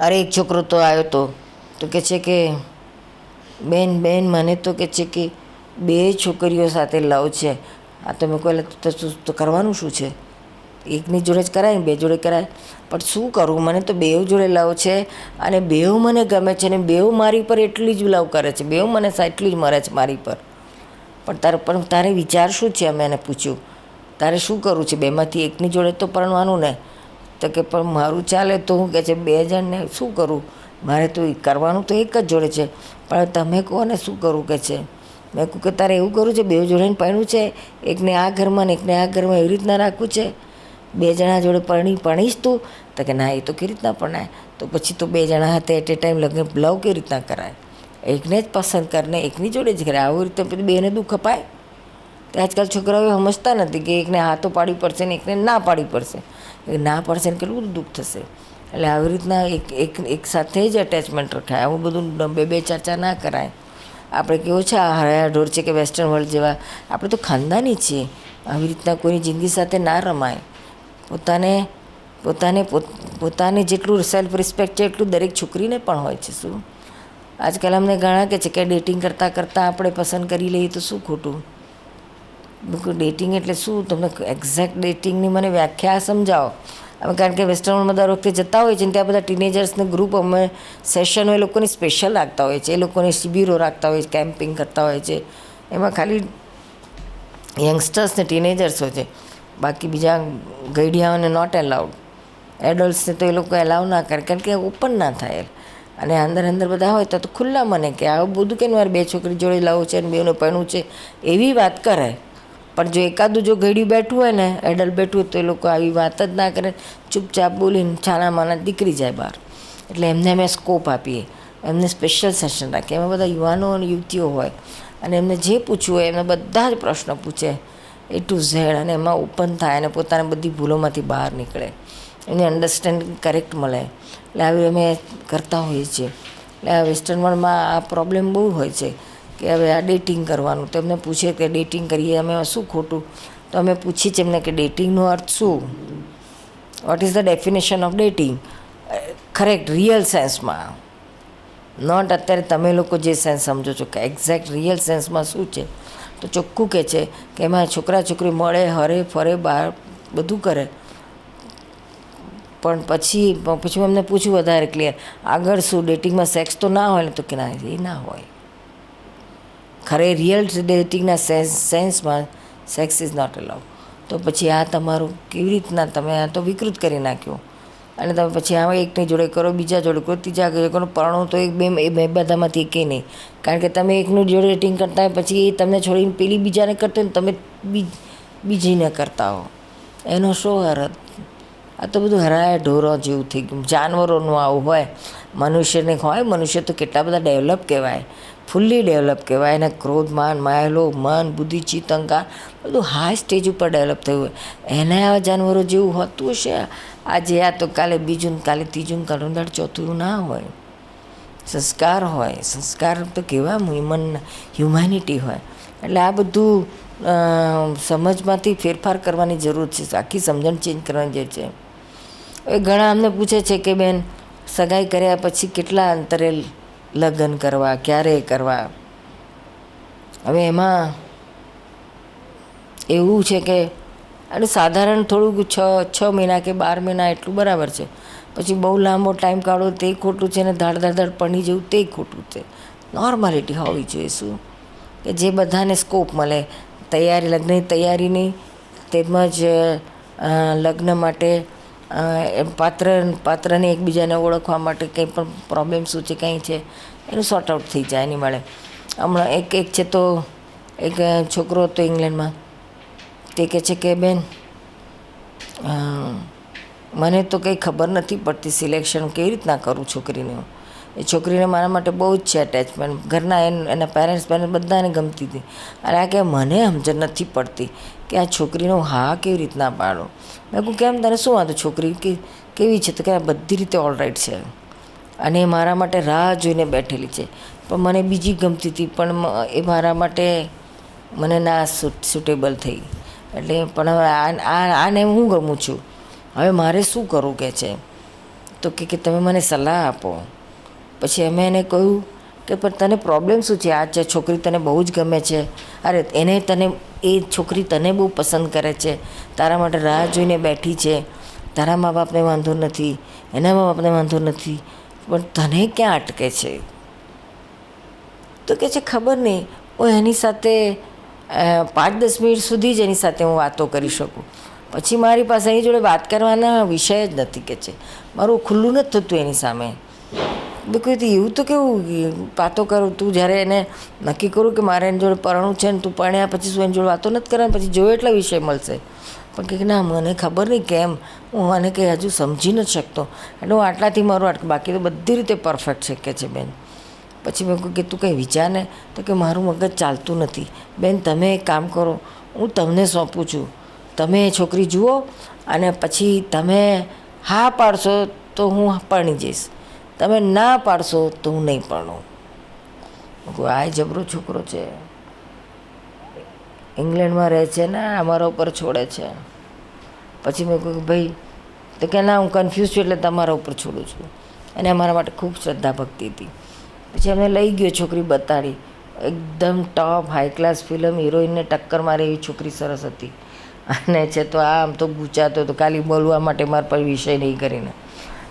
અરે એક છોકરો તો આવ્યો તો તો કે છે કે, બેન બેન, મને તો કે છે કે બે છોકરીઓ સાથે લવ છે. આ તો મેં કહ્યું તો શું, તો કરવાનું શું છે? એકની જોડે જ કરાય ને બે જોડે કરાય. પણ શું કરું? મને તો બેઉ જોડે લવ છે અને બેઉ મને ગમે છે અને બેઉ મારી પર એટલી જ લવ કરે છે. બેઉ મને એટલી જ મરે છે મારી પર. પણ તારે પણ તારે વિચાર શું છે? અમે એને પૂછ્યું. તારે શું કરવું છે? બેમાંથી એકની જોડે તો પરણવાનું ને. તો કે, પણ મારું ચાલે તો હું કહે છે, બે જણને શું કરું? મારે તો એ કરવાનું તો એક જ જોડે છે. પણ તમે કહો ને શું કરવું કે છે? મેં કહું કે, તારે એવું કરવું છે, બે જોડેને પરણવું છે? એકને આ ઘરમાં ને એકને આ ઘરમાં એવી રીતના રાખવું છે? બે જણા જોડે પરણી, પરણીશ તું? તો કે, ના, એ તો કેવી રીતના પરણાય? તો પછી તો બે જણા હાથે એટ એ ટાઈમ લગ્ન, લવ કેવી રીતના કરાય? એકને જ પસંદ કરીને, એકની જોડે જ કરે આવી રીતે પછી બેને દુઃખ અપાય? તો આજકાલ છોકરાઓ સમજતા નથી કે એકને હાથો પાડી પડશે ને એકને ના પાડી પડશે. ના પડશે ને કેટલું બધું દુઃખ થશે. એટલે આવી રીતના એક એક એક સાથે જ એટેચમેન્ટ રખાય. આવું બધું બે બે ચર્ચા ના કરાય. આપણે કેવું છે, આ હરાયા ઢોર છે કે વેસ્ટર્ન વર્લ્ડ જેવા, આપણે તો ખાનદાની છીએ. આવી રીતના કોઈની જિંદગી સાથે ના રમાય. પોતાને પોતાને, પોત- પોતાને જેટલું સેલ્ફ રિસ્પેક્ટ છે, એટલું દરેક છોકરીને પણ હોય છે, શું? આજકાલ અમને ઘણા કે છે કે ડેટિંગ કરતાં કરતાં આપણે પસંદ કરી લઈએ તો શું ખોટું? ડેટિંગ એટલે શું? તમને એક્ઝેક્ટ ડેટિંગની મને વ્યાખ્યા સમજાવો. અમે કારણ કે વેસ્ટર્નમાં દર વખતે જતા હોય છે ને, ત્યાં બધા ટીનેજર્સને ગ્રુપ અમે સેશનો એ લોકોની સ્પેશિયલ રાખતા હોય છે એ લોકોને શિબિરો રાખતા હોય છે કેમ્પિંગ કરતા હોય છે એમાં ખાલી યંગસ્ટર્સ ને ટીનેજર્સ હોય છે. બાકી બીજા ગઈડિયાઓને નોટ એલાઉડ એડલ્ટ્સને તો એ લોકો એલાઉ ના કરે, કારણ કે ઓપન ના થાય. અને અંદર અંદર બધા હોય તો ખુલ્લા મને કે આવું બધું કે મારે બે છોકરી જોડે લાવું છે અને બેનું પરણું છે? એવી વાત કરે. પણ જો એકાદું જો ઘડ્યું બેઠું હોય ને એડલ્ટ બેઠું તો એ લોકો આવી વાત જ ના કરે. ચૂપચાપ બોલીને છાના માના નીકળી જાય બહાર. એટલે એમને અમે સ્કોપ આપીએ. એમને સ્પેશિયલ સેશન રાખીએ. એમાં બધા યુવાનો અને યુવતીઓ હોય. અને એમને જે પૂછવું હોય, એમને બધા જ પ્રશ્નો પૂછે. એ ટુ ઝેડ અને એમાં ઓપન થાય અને પોતાની બધી ભૂલોમાંથી બહાર નીકળે. એની અન્ડરસ્ટેન્ડિંગ કરેક્ટ મળે. એટલે આવી અમે કરતા હોઈએ છીએ. એટલે આ વેસ્ટર્ન વર્લ્ડમાં આ પ્રોબ્લેમ બહુ હોય છે. કે હવે આ ડેટિંગ કરવાનું. તો એમને પૂછે કે ડેટિંગ કરીએ અમે શું ખોટું? તો અમે પૂછીએ છીએ એમને કે ડેટિંગનો અર્થ શું? What is the definition of dating correct real સેન્સમાં not અત્યારે તમે લોકો જે સેન્સ સમજો છો કે એક્ઝેક્ટ રિયલ સેન્સમાં શું છે? તો ચોખ્ખું કહે છે કે એમાં છોકરા છોકરી મળે, હરે, ફરે બહાર બધું કરે. પણ પછી પછી એમને પૂછ્યું વધારે ક્લિયર આગળ શું ડેટિંગમાં સેક્સ તો ના હોય ને તો કે ના, એ ના હોય. ખરે રિયલ ડેટિંગના સેન્સ સેન્સમાં સેક્સ ઇઝ નોટ અલાઉ તો પછી આ તમારું કેવી રીતના તમે આ તો વિકૃત કરી નાખ્યો. અને તમે પછી આમાં એકની જોડે કરો, બીજા જોડે કરો, ત્રીજા જોડે કરો, પરણો તો એક બે બે બધામાંથી એકે નહીં. કારણ કે તમે એકનું જોડે ડેટિંગ કરતા હોય પછી એ તમને છોડીને પેલી બીજાને કરતો ને તમે બીજીને કરતા હો. એનો શો હરત આ તો બધું હરાયા ઢોરો જેવું થઈ ગયું. જાનવરોનું આવું હોય. મનુષ્યને હોય, મનુષ્ય તો કેટલા બધા ડેવલપ કહેવાય. ફૂલ્લી ડેવલપ કહેવાય. એને ક્રોધ, માન, માયલો, મન, બુદ્ધિ ચિત્ત અહંકાર બધું હાઈ સ્ટેજ ઉપર ડેવલપ થયું હોય. એને આવા જાનવરો જેવું હોતું હશે? આજે આ તો કાલે બીજું કાલે ત્રીજું કાલે દાડ ચોથું ના હોય. સંસ્કાર હોય. સંસ્કાર તો કેવા હ્યુમન હ્યુમેનિટી હોય. એટલે આ બધું સમજમાંથી ફેરફાર કરવાની જરૂર છે. આખી સમજણ ચેન્જ કરવાની જરૂર છે. હવે ઘણા અમને પૂછે છે કે બેન, સગાઈ કર્યા પછી કેટલા અંતરે લગ્ન કરવા ક્યારે કરવા. હવે એમાં એવું છે કે, અને સાધારણ થોડુંક છ છ મહિના કે બાર મહિના એટલું બરાબર છે. પછી બહુ લાંબો ટાઈમ કાઢો, તે ખોટું છે ને ધાડ ધાડ ધાડ પડી જવું, તે ખોટું છે. નોર્માલિટી હોવી જોઈએ શું? કે જે બધાને સ્કોપ મળે, તૈયારી, લગ્નની તૈયારીની તેમજ લગ્ન માટે એમ પાત્ર પાત્રને એકબીજાને ઓળખવા માટે કંઈ પણ પ્રોબ્લેમ શું છે, કંઈ છે, એનું સોર્ટ આઉટ થઈ જાય એની મળે હમણાં એક એક છે તો, એક છોકરો હતો ઇંગ્લેન્ડમાં. તે કહે છે કે, બેન મને તો કંઈ ખબર નથી પડતી સિલેક્શન કેવી રીતના કરું છોકરીનું એ છોકરીને મારા માટે બહુ જ છે અટેચમેન્ટ ઘરના એન પેરેન્ટ્સ પેરેન્ટ્સ બધાને ગમતી હતી. અને આ કે મને સમજણ નથી પડતી કે આ છોકરીનો હા કેવી રીતના પાડો. મેં કહું કેમ? તને શું વાંધો? છોકરી કે, કેવી છે? તો કે બધી રીતે ઓલરાઈટ છે. અને એ મારા માટે રાહ જોઈને બેઠેલી છે. પણ મને બીજી ગમતી હતી, પણ એ મારા માટે મને ના સુટેબલ થઈ. એટલે પણ હવે આને હું ગમું છું? હવે મારે શું કરવું કે છે? તો કે તમે મને સલાહ આપો. પછી અમે એને કહ્યું કે, પણ તને પ્રોબ્લેમ શું છે? આ છે છોકરી તને બહુ જ ગમે છે. અરે, એને તને, એ છોકરી તને બહુ પસંદ કરે છે. તારા માટે રાહ જોઈને બેઠી છે. તારા મા બાપને વાંધો નથી. એના મા બાપને વાંધો નથી. પણ તને ક્યાં અટકે છે? તો કે છે, ખબર નહીં. હું એની સાથે પાંચ દસ મિનિટ સુધી જ એની સાથે હું વાતો કરી શકું. પછી મારી પાસે એની જોડે વાત કરવાના વિષય જ નથી કે છે. મારું ખુલ્લું નથી થતું એની સામે. કહ્યું એવું તો કેવું વાતો કરું, તું જ્યારે એને નક્કી કરું કે મારે એની જોડે પરણું છે ને તું પરણ્યા પછી શું એની જોડે વાતો નથી કરવાની, પછી જોયો એટલા વિષય મળશે. પણ કે ના, મને ખબર નહીં કેમ. હું આને કંઈ હજુ સમજી નથી શકતો. એટલે હું આટલાથી મારું આટલું બાકી તો બધી રીતે પરફેક્ટ છે કે છે બેન. પછી મેં કહ્યું કે તું કંઈ વિચારને તો કે મારું મગજ ચાલતું નથી. બેન, તમે એક કામ કરો, હું તમને સોંપું છું. તમે છોકરી જુઓ અને પછી તમે હા પાડશો તો હું પરણી જઈશ. તમે ના પાડશો તો હું નહીં પરણું આ જબરો છોકરો છે. ઇંગ્લેન્ડમાં રહે છે ને, અમારા ઉપર છોડે છે. પછી મેં કહ્યું ભાઈ, તો કે ના, હું કન્ફ્યુઝ છું એટલે તમારા ઉપર છોડું છું. અને અમારા માટે ખૂબ શ્રદ્ધા ભક્તિ હતી. પછી અમને લઈ ગયો છોકરી બતાડી. એકદમ ટોપ હાઈ ક્લાસ ફિલ્મ હિરોઈનને ટક્કર મારે એવી છોકરી સરસ હતી. અને છે તો આમ તો ગુચાતો હતો ખાલી બોલવા માટે મારા પર વિષય નહીં કરીને.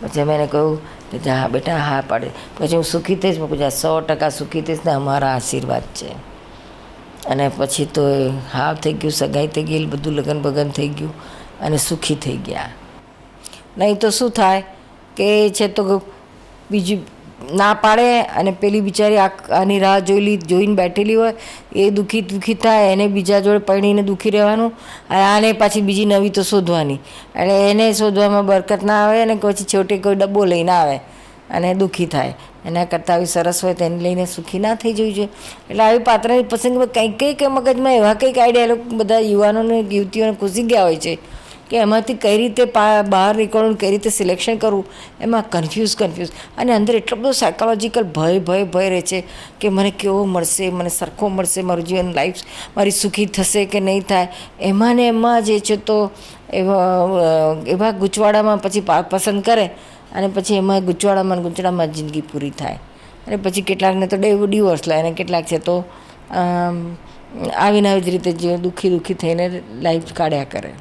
પછી મેં એને કહ્યું કે જા, બેટા, હા પાડે. પછી હું સુખી થઈશ, મેં કહ્યું સો ટકા સુખી થઈશ ને અમારા આશીર્વાદ છે. અને પછી તો હા થઈ ગયું, સગાઈ થઈ ગઈ, બધું લગન બગન થઈ ગયું અને સુખી થઈ ગયા. નહીં તો શું થાય? કે છે તો બીજું ના પાડે અને પેલી બિચારી આની રાહ જોયેલી, જોઈને બેઠેલી હોય, એ દુઃખી દુઃખી થાય, એને બીજા જોડે પરણીને દુઃખી રહેવાનું, અને આને પાછી બીજી નવી તો શોધવાની. એટલે એને શોધવામાં બરકત ના આવે અને પછી છોટે કોઈ ડબ્બો લઈને આવે અને દુઃખી થાય. એના કરતાં આવી સરસ હોય તેને લઈને સુખી ના થઈ જવું જોઈએ. એટલે આવી પાત્રની પ્રસંગમાં કંઈક કંઈક મગજમાં એવા કંઈક આઈડિયા બધા યુવાનોને, યુવતીઓને ઘૂસી ગયા હોય છે. કે એમાંથી કઈ રીતે બહાર નીકળવું કઈ રીતે સિલેક્શન કરવું, એમાં કન્ફ્યુઝ કન્ફ્યુઝ અને અંદર એટલો બધો સાયકોલોજીકલ ભય ભય ભય રહે છે કે મને કેવો મળશે, મને સરખો મળશે મારું જીવન લાઈફ મારી સુખી થશે કે નહીં થાય. એમાં ને એમાં જે છે તો એવા એવા ગૂંચવાડામાં પછી પસંદ કરે અને પછી એમાં ગૂંચવાડામાં ગૂંચવાડામાં જિંદગી પૂરી થાય. અને પછી કેટલાકને તો ડેવ ડિવોર્સ લાય અને કેટલાક છે તો આવીને આવી જ રીતે જે દુઃખી દુઃખી થઈને લાઈફ કાઢ્યા કરે.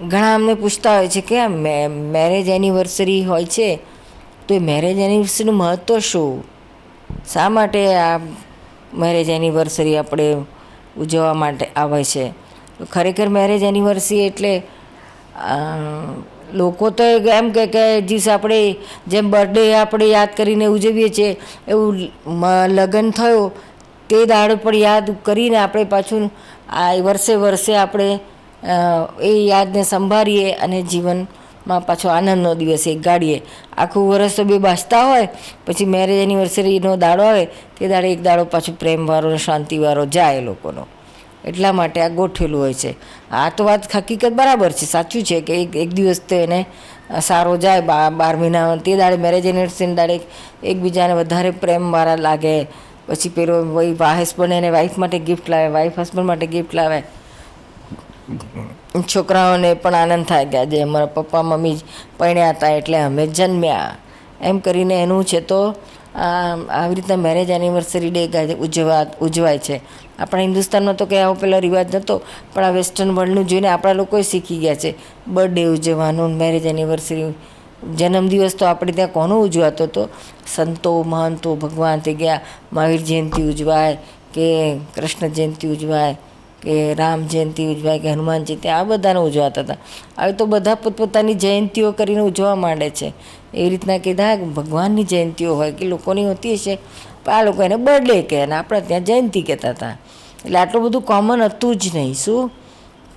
ઘણા અમને પૂછતા હોય છે કે આ મેરેજ એનિવર્સરી હોય છે, તો એ મેરેજ એનિવર્સરીનું મહત્ત્વ શું? શા માટે આ મેરેજ એનિવર્સરી આપણે ઉજવવા માટે આવે છે? ખરેખર મેરેજ એનિવર્સરી એટલે લોકો તો એમ કહે કે દિવસ આપણે જેમ બર્થડે આપણે યાદ કરીને ઉજવીએ છીએ, એવું લગ્ન થયો, તે દાડો પણ યાદ કરીને આપણે પાછું આ વર્ષે વર્ષે આપણે એ યાદને સંભાળીએ અને જીવનમાં પાછો આનંદનો દિવસ એક ગાડીએ આખું વર્ષ તો બે બાસતા હોય, પછી મેરેજ એનિવર્સરીનો દાડો આવે, તે દાડે એક દાડો પાછો પ્રેમવાળો અને શાંતિવાળો જાય એ લોકોનો. એટલા માટે આ ગોઠવેલું હોય છે. આ તો વાત હકીકત બરાબર છે, સાચું છે કે એક એક દિવસ તો એને સારો જાય બાર મહિના તે દાડે મેરેજ એનિવર્સરી દાડે એકબીજાને વધારે પ્રેમવાળા લાગે. પછી પેલો વહી હસબન્ડ એને વાઈફ માટે ગિફ્ટ લાવે વાઈફ હસબન્ડ માટે ગિફ્ટ લાવે. છોકરાઓને પણ આનંદ થાય કે આજે અમારા પપ્પા, મમ્મી જ પરણ્યા હતા એટલે અમે જન્મ્યા. એમ કરીને એનું છે તો આવી રીતના મેરેજ એનિવર્સરી ડે ઉજવા ઉજવાય છે. આપણા હિન્દુસ્તાનમાં તો કંઈ આવો પેલો રિવાજ નહોતો, પણ આ વેસ્ટર્ન વર્લ્ડનું જોઈને આપણા લોકોએ શીખી ગયા છે. બર્થડે ઉજવવાનું મેરેજ એનિવર્સરી જન્મદિવસ તો આપણે ત્યાં કોનો ઉજવાતો હતો? સંતો, મહંતો, ભગવાન થઈ ગયા, મહાવીર જયંતિ ઉજવાય કે કૃષ્ણ જયંતિ ઉજવાય? કે રામ જયંતિ ઉજવાય કે હનુમાન જયંતિ, આ બધાને ઉજવાતા હતા. હવે તો બધા પોતપોતાની જયંતિઓ કરીને ઉજવવા માંડે છે. એ રીતના કીધા ભગવાનની જયંતિઓ હોય કે લોકોની હોતી હશે, પણ આ લોકો એને બર્થડે કહે અને આપણે ત્યાં જયંતિ કહેતા હતા. એટલે આટલું બધું કોમન હતું જ નહીં, શું?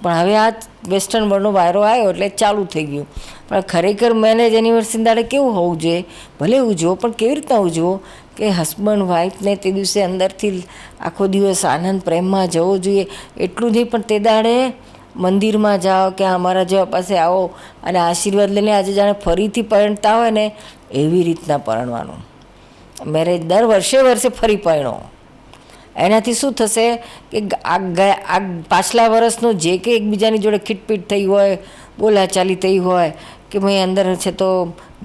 પણ હવે આ વેસ્ટર્ન વર્લ્ડનો વાયરો આવ્યો એટલે ચાલુ થઈ ગયું. પણ ખરેખર મેરેજ એનિવર્સરી દાડે કેવું હોવું જોઈએ? ભલે ઉજવો, પણ કેવી રીતના ઉજવો? કે હસબન્ડ વાઈફને તે દિવસે અંદરથી આખો દિવસ આનંદ પ્રેમમાં જવો જોઈએ. એટલું નહીં, પણ તે દાડે મંદિરમાં જાઓ કે અમારા જેવા પાસે આવો અને આશીર્વાદ લઈને આજે જાણે ફરીથી પરણતા હોય ને, એવી રીતના પરણવાનું. મેરેજ દર વર્ષે વર્ષે ફરી પરણો. એનાથી શું થશે કે આ પાછલા વર્ષનો જે કે એકબીજાની જોડે ખીટપીટ થઈ હોય, બોલાચાલી થઈ હોય, કે ભાઈ અંદર છે તો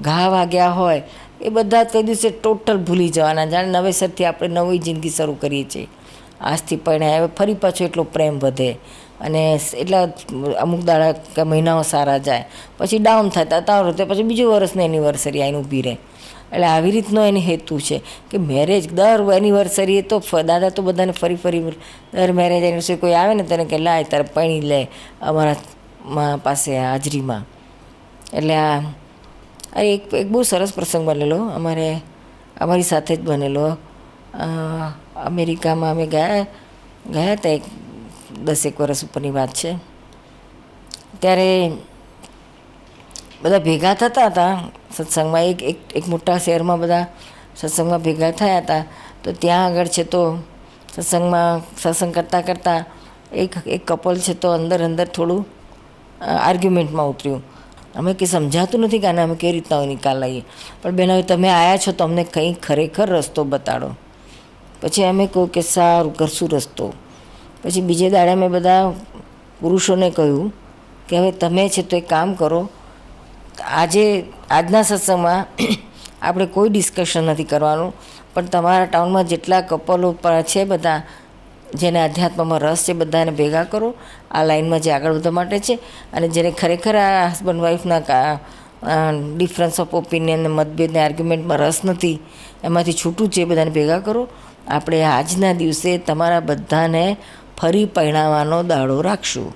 ઘા વાગ્યા હોય એ બધા તે દિવસે ટોટલ ભૂલી જવાના. જાણે નવેસરથી આપણે નવી જિંદગી શરૂ કરીએ છીએ. આજથી પરણાય હવે ફરી પાછો એટલો પ્રેમ વધે. અને એટલા અમુક દાડા કે મહિનાઓ સારા જાય. પછી ડાઉન થતા તાવ તે પછી બીજું વર્ષની એનિવર્સરી આવીને ઊભી રહે. એટલે આવી રીતનો એની હેતુ છે કે મેરેજ દર એનિવર્સરીએ તો દાદા તો બધાને ફરી ફરી દર મેરેજ એનિવર્સરી કોઈ આવે ને તેને કે, લાય તારે પૈણી લે અમારા પાસે હાજરીમાં. એટલે આ અરે એક એક બહુ સરસ પ્રસંગ બનેલો. અમારે અમારી સાથે જ બનેલો. અમેરિકામાં અમે ગયા ગયા હતા એક દસેક વર્ષ ઉપરની વાત છે. ત્યારે બધા ભેગા થતા હતા સત્સંગમાં. એક એક એક મોટા શહેરમાં બધા સત્સંગમાં ભેગા થયા હતા. તો ત્યાં આગળ છે તો સત્સંગમાં સત્સંગ કરતાં કરતાં એક એક કપલ છે તો અંદર અંદર થોડું આર્ગ્યુમેન્ટમાં ઉતર્યું. અમે કંઈ સમજાતું નથી કે આને અમે કઈ રીતના નિકાલ લઈએ પણ બેન, હવે તમે આવ્યા છો તો અમને કંઈ ખરેખર રસ્તો બતાડો. પછી અમે કહ્યું કે સારું, કરશું રસ્તો. પછી બીજે દાડે મેં બધા પુરુષોને કહ્યું કે હવે તમે છે તો એક કામ કરો. આજે, આજના સત્સંગમાં આપણે કોઈ ડિસ્કશન નથી કરવાનું. પણ તમારા ટાઉનમાં જેટલા કપલો પણ છે બધા જેને અધ્યાત્મમાં રસ છે બધાને ભેગા કરો, આ લાઈનમાં જે આગળ વધવા માટે છે, અને જેને ખરેખર આ હસબન્ડ વાઈફના ડિફરન્સ ઓફ ઓપિનિયન મતભેદને આર્ગ્યુમેન્ટમાં રસ નથી, એમાંથી છૂટું છે બધાને ભેગા કરો. આપણે આજના દિવસે તમારા બધાને ફરી પરણાવવાનો દાડો રાખશું.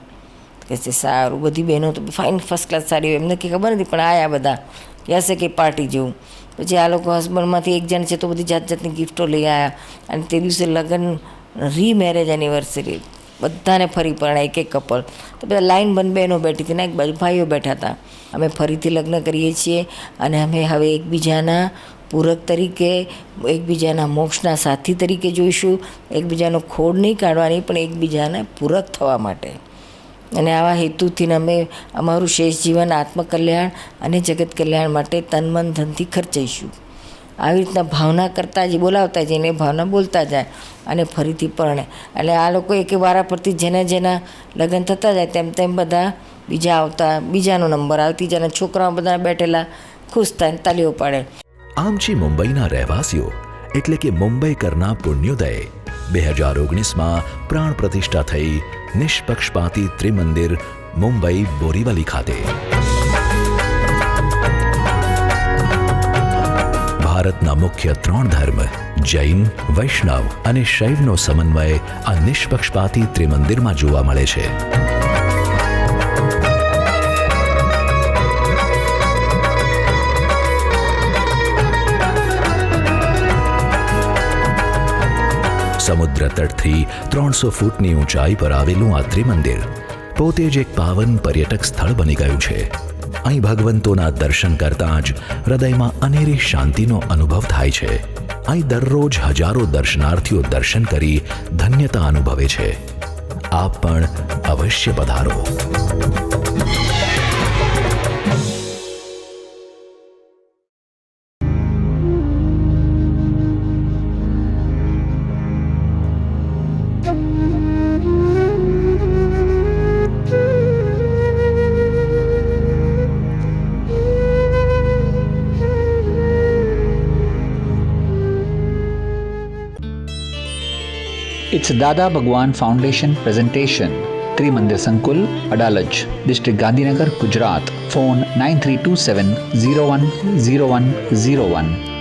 કે છે સારું, બધી બહેનો તો ફાઇન ફર્સ્ટ ક્લાસ સારી હોય, એમને કંઈ ખબર નથી, પણ આયા બધા, કહેશે કે પાર્ટી જેવું. પછી આ લોકો હસબન્ડમાંથી એક જણ છે તો બધી જાત જાતની ગિફ્ટો લઈ આવ્યા અને તે દિવસે લગ્ન રી મેરેજ એનિવર્સરી બધાને ફરી પરણાય, એક એક કપલ તો બધા લાઈન બન બહેનો બેઠી હતી ને, એક બાજુ ભાઈઓ બેઠા હતા. અમે ફરીથી લગ્ન કરીએ છીએ અને અમે હવે એકબીજાના પૂરક તરીકે, એકબીજાના મોક્ષના સાથી તરીકે જોઈશું. એકબીજાનો ખોડ નહીં કાઢવાની, પણ એકબીજાને પૂરક થવા માટે. અને આવા હેતુથી અમે અમારું શેષ જીવન, આત્મકલ્યાણ અને જગત કલ્યાણ માટે તન મન ધનથી ખર્ચીશું આવી રીતના ભાવના કરતા જ બોલાવતા જઈને ભાવના બોલતા જાય અને ફરીથી પરણે. એટલે આ લોકો એક વારા પરથી જેના જેના લગ્ન થતા જાય તેમ તેમ બધા બીજા આવતા, બીજાનો નંબર આવતી ત્રીજાના છોકરાઓ બધા બેઠેલા ખુશ થાય તાલીઓ પાડે. આમચી મુંબઈના રહેવાસીઓ, એટલે કે મુંબઈ કરના પુણ્યોદય, બે હજાર ઓગણીસમાં પ્રાણ પ્રતિષ્ઠા થઈ નિષ્પક્ષપાતી ત્રિમંદિર મુંબઈ બોરીવલી ખાતે. ભારતના મુખ્ય ત્રણ ધર્મ, જૈન, વૈષ્ણવ અને શૈવનો સમન્વય આ નિષ્પક્ષપાતી ત્રિમંદિરમાં જોવા મળે છે. સમુદ્ર તટથી ત્રણસો ફૂટની ઊંચાઈ પર આવેલું આ ત્રિમંદિર પોતે જ એક પાવન પર્યટક સ્થળ બની ગયું છે. અહીં ભગવંતોના દર્શન કરતાં જ હૃદયમાં અનેરી શાંતિનો અનુભવ થાય છે. અહીં દરરોજ હજારો દર્શનાર્થીઓ દર્શન કરી ધન્યતા અનુભવે છે. આપ પણ અવશ્ય પધારો. It's Dada Bhagwan Foundation presentation. Trimandir Sankul, Adalaj, District Gandhinagar, Gujarat. Phone 9327 010101.